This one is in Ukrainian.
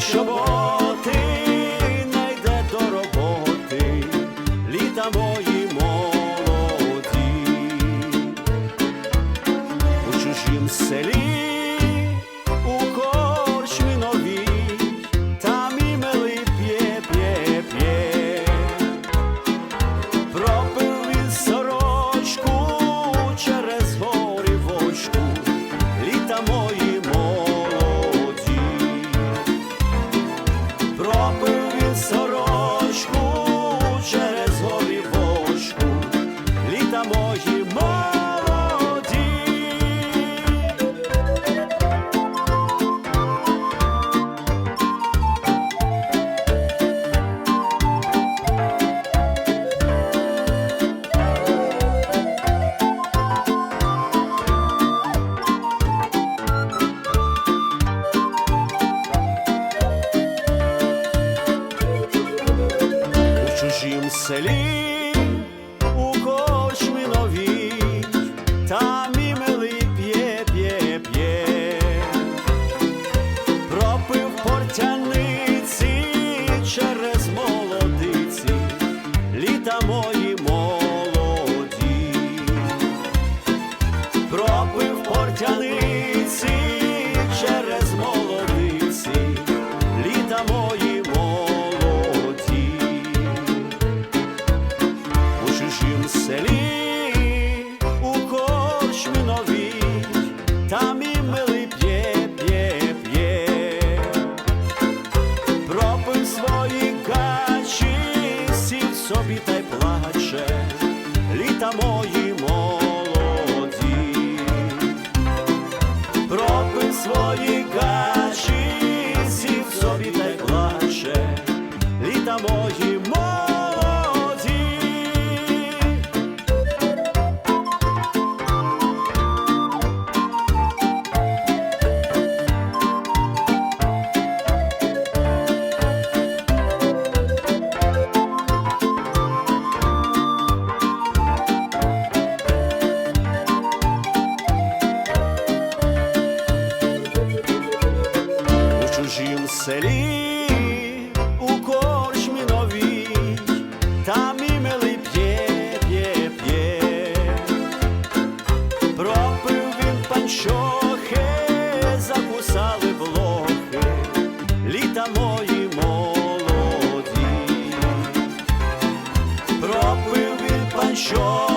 trouble. Marcelinho. мої молоді. У чужім селі. тої молоді, пропив він панчо.